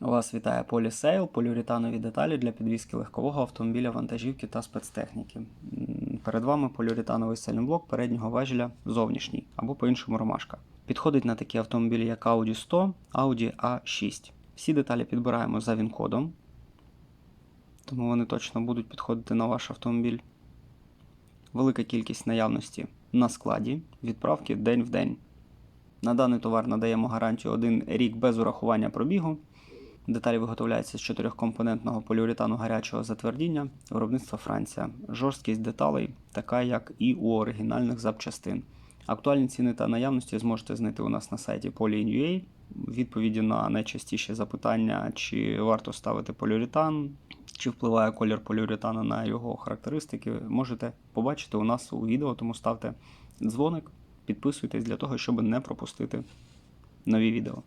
Вас вітає Полісейл, поліуретанові деталі для підвізки легкового автомобіля, вантажівки та спецтехніки. Перед вами поліуретановий сальноблок переднього важеля зовнішній або по-іншому ромашка. Підходить на такі автомобілі, як Audi 100, Audi A6. Всі деталі підбираємо за він-кодом, тому вони точно будуть підходити на ваш автомобіль. Велика кількість наявності на складі, відправки день в день. На даний товар надаємо гарантію 1 рік без урахування пробігу. Деталі виготовляються з чотирьохкомпонентного поліуретану гарячого затвердіння, виробництва Франція. Жорсткість деталей така, як і у оригінальних запчастин. Актуальні ціни та наявності зможете знайти у нас на сайті Polyin.ua. Відповіді на найчастіші запитання, чи варто ставити поліуретан, чи впливає колір поліуретану на його характеристики, можете побачити у нас у відео, тому ставте дзвоник, підписуйтесь для того, щоб не пропустити нові відео.